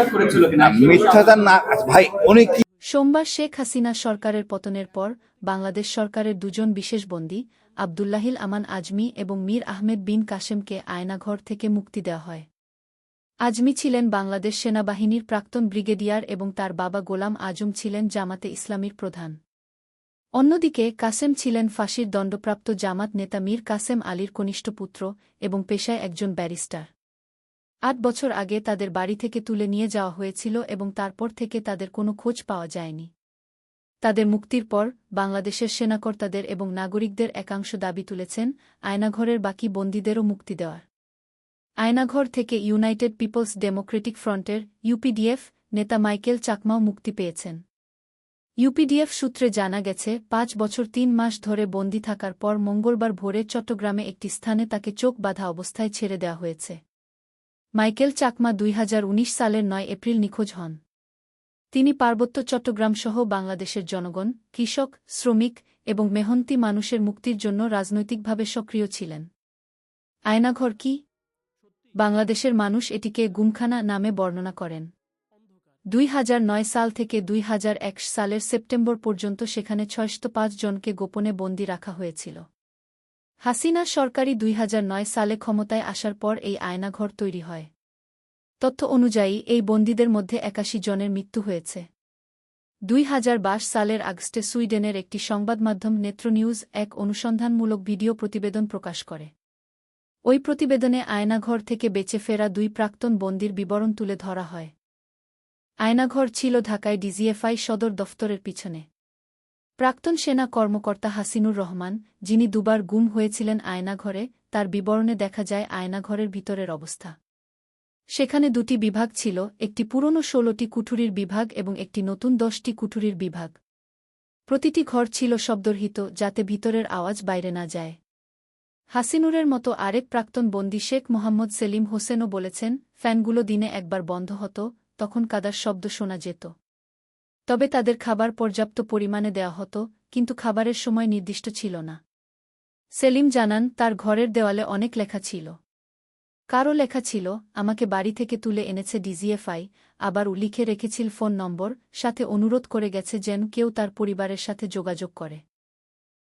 মিথ্যাচার করেছিল কিনা? মিথ্যাচার না ভাই উনি কি সোমবার শেখ হাসিনা সরকারের পতনের পর বাংলাদেশ সরকারের দুজন বিশেষ বন্দী আবদুল্লাহিল আমান আজমি এবং মীর আহমেদ বিন কাশেমকে আয়নাঘর থেকে মুক্তি দেওয়া হয়। আজমি ছিলেন বাংলাদেশ সেনাবাহিনীর প্রাক্তন ব্রিগেডিয়ার এবং তার বাবা গোলাম আজম ছিলেন জামাতে ইসলামীর প্রধান। অন্যদিকে কাসেম ছিলেন ফাঁসির দণ্ডপ্রাপ্ত জামাত নেতা মীর কাসেম আলীর কনিষ্ঠ পুত্র এবং পেশায় একজন ব্যারিস্টার। আট বছর আগে তাদের বাড়ি থেকে তুলে নিয়ে যাওয়া হয়েছিল এবং তারপর থেকে তাদের কোনো খোঁজ পাওয়া যায়নি। তাদের মুক্তির পর বাংলাদেশের সেনাকর্তাদের এবং নাগরিকদের একাংশ দাবি তুলেছেন, আয়নাঘরের বাকি বন্দীদেরও মুক্তি দেওয়ার। আয়নাঘর থেকে ইউনাইটেড পিপলস ডেমোক্রেটিক ফ্রন্টের ইউপিডিএফ নেতা মাইকেল চাকমাও মুক্তি পেয়েছেন। ইউপিডিএফ সূত্রে জানা গেছে, পাঁচ বছর তিন মাস ধরে বন্দী থাকার পর মঙ্গলবার ভোরে চট্টগ্রামে একটি স্থানে তাকে চোখ বাঁধা অবস্থায় ছেড়ে দেওয়া হয়েছে। মাইকেল চাকমা দুই হাজার উনিশ সালের নয় এপ্রিল নিখোঁজ হন। তিনি পার্বত্য চট্টগ্রামসহ বাংলাদেশের জনগণ, কৃষক, শ্রমিক এবং মেহন্তি মানুষের মুক্তির জন্য রাজনৈতিকভাবে সক্রিয় ছিলেন। আয়নাঘর কি? বাংলাদেশের মানুষ এটিকে গুমখানা নামে বর্ণনা করেন। দুই হাজার নয় সাল থেকে দুই হাজার এক সালের সেপ্টেম্বর পর্যন্ত সেখানে ছয়শত জনকে গোপনে বন্দী রাখা হয়েছিল। হাসিনা সরকারি দুই হাজার নয় সালে ক্ষমতায় আসার পর এই আয়নাঘর তৈরি হয়। তথ্য অনুযায়ী, এই বন্দীদের মধ্যে একাশি জনের মৃত্যু হয়েছে। দুই হাজার বাইশ সালের আগস্টে সুইডেনের একটি সংবাদমাধ্যম নেত্র নিউজ এক অনুসন্ধানমূলক ভিডিও প্রতিবেদন প্রকাশ করে। ওই প্রতিবেদনে আয়নাঘর থেকে বেঁচে ফেরা দুই প্রাক্তন বন্দির বিবরণ তুলে ধরা হয়। আয়নাঘর ছিল ঢাকায় ডিজিএফআই সদর দফতরের পিছনে। প্রাক্তন সেনা কর্মকর্তা হাসিনুর রহমান, যিনি দুবার গুম হয়েছিলেন আয়নাঘরে, তার বিবরণে দেখা যায় আয়নাঘরের ভিতরের অবস্থা। সেখানে দুটি বিভাগ ছিল, একটি পুরনো ষোলোটি কুঠুরির বিভাগ এবং একটি নতুন দশটি কুঠুরির বিভাগ। প্রতিটি ঘর ছিল শব্দরহিত, যাতে ভিতরের আওয়াজ বাইরে না যায়। হাসিনুরের মতো আরেক প্রাক্তন বন্দী শেখ মোহাম্মদ সেলিম হোসেনও বলেছেন, ফ্যানগুলো দিনে একবার বন্ধ হতো, তখন কাদার শব্দ শোনা যেত। তবে তাদের খাবার পর্যাপ্ত পরিমাণে দেয়া হতো, কিন্তু খাবারের সময় নির্দিষ্ট ছিল না। সেলিম জানান, তার ঘরের দেওয়ালে অনেক লেখা ছিল। কারও লেখা ছিল, আমাকে বাড়ি থেকে তুলে এনেছে ডিজিএফআই, আবার লিখে রেখেছিল ফোন নম্বর, সাথে অনুরোধ করে গেছে যেন কেউ তার পরিবারের সাথে যোগাযোগ করে।